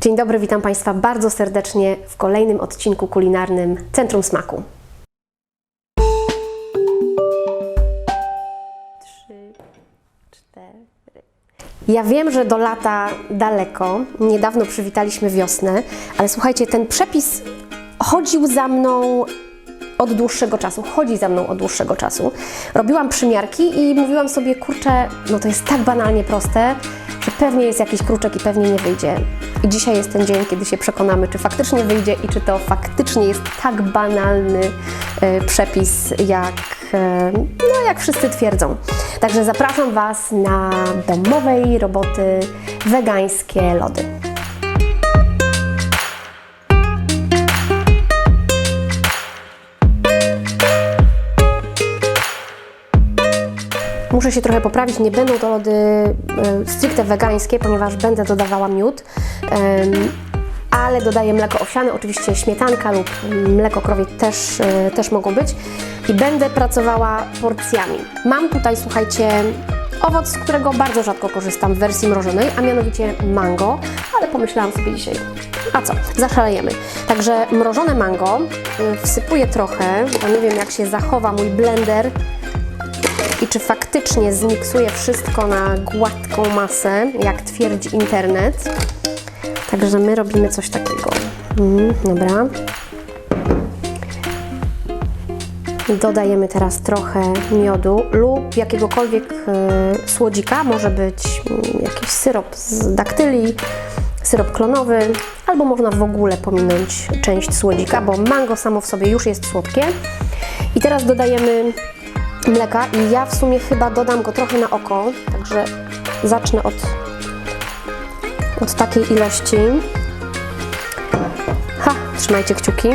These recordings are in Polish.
Dzień dobry, witam Państwa bardzo serdecznie w kolejnym odcinku kulinarnym Centrum Smaku. Trzy, cztery. Ja wiem, że do lata daleko. Niedawno przywitaliśmy wiosnę, ale słuchajcie, ten przepis chodził za mną od dłuższego czasu, chodzi za mną od dłuższego czasu. Robiłam przymiarki i mówiłam sobie, kurczę, no to jest tak banalnie proste, pewnie jest jakiś kruczek i pewnie nie wyjdzie. I dzisiaj jest ten dzień, kiedy się przekonamy, czy faktycznie wyjdzie i czy to faktycznie jest tak banalny e, przepis, jak, e, no, jak wszyscy twierdzą. Także zapraszam Was na domowej roboty wegańskie lody. Muszę się trochę poprawić, nie będą to lody e, stricte wegańskie, ponieważ będę dodawała miód, ale dodaję mleko owsiane, oczywiście śmietanka lub mleko krowie też, e, też mogą być i będę pracowała porcjami. Mam tutaj, słuchajcie, owoc, z którego bardzo rzadko korzystam w wersji mrożonej, a mianowicie mango, ale pomyślałam sobie dzisiaj, a co, zaszalejemy. Także mrożone mango y, wsypuję trochę, bo nie wiem jak się zachowa mój blender, czy faktycznie zmiksuje wszystko na gładką masę, jak twierdzi internet. Także my robimy coś takiego. Mhm, dobra. Dodajemy teraz trochę miodu lub jakiegokolwiek e, słodzika. Może być mm, jakiś syrop z daktyli, syrop klonowy, albo można w ogóle pominąć część słodzika, bo mango samo w sobie już jest słodkie. I teraz dodajemy mleka i ja w sumie chyba dodam go trochę na oko, także zacznę od, od takiej ilości. Ha, trzymajcie kciuki.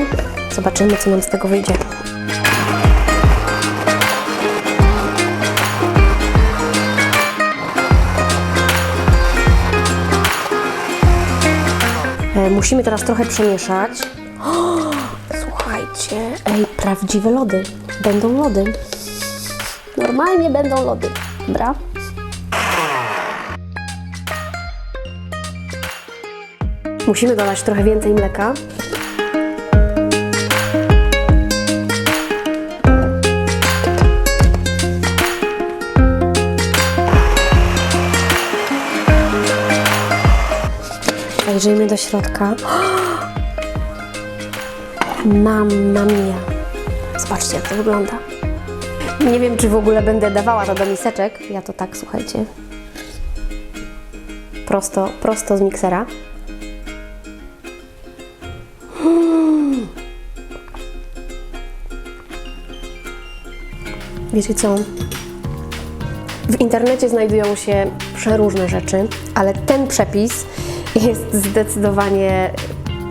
Zobaczymy, co nam z tego wyjdzie. E, Musimy teraz trochę przemieszać. O, słuchajcie, ej, prawdziwe lody. Będą lody. Normalnie będą lody. Dobra. Musimy dodać trochę więcej mleka. Zajrzyjmy do środka. Mamma mia. Zobaczcie, jak to wygląda. Nie wiem, czy w ogóle będę dawała to do miseczek. Ja to tak, słuchajcie. Prosto, prosto z miksera. Mm. Wiecie co? W internecie znajdują się przeróżne rzeczy, ale ten przepis jest zdecydowanie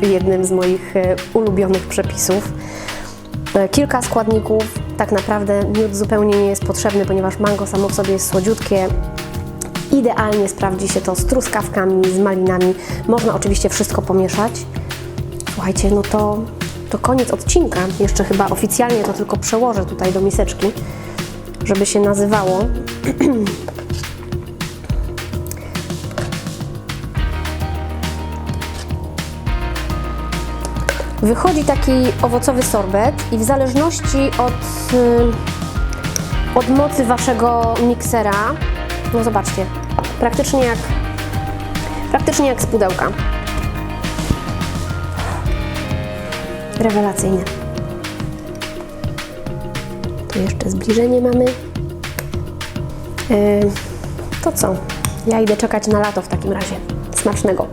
jednym z moich e, ulubionych przepisów. E, Kilka składników, tak naprawdę miód zupełnie nie jest potrzebny, ponieważ mango samo w sobie jest słodziutkie. Idealnie sprawdzi się to z truskawkami, z malinami. Można oczywiście wszystko pomieszać. Słuchajcie, no to, to koniec odcinka. Jeszcze chyba oficjalnie to tylko przełożę tutaj do miseczki, żeby się nazywało. Wychodzi taki owocowy sorbet i w zależności od, y, od mocy Waszego miksera, no zobaczcie, praktycznie jak, praktycznie jak z pudełka. Rewelacyjne. Tu jeszcze zbliżenie mamy. Y, to co? Ja idę czekać na lato w takim razie. Smacznego.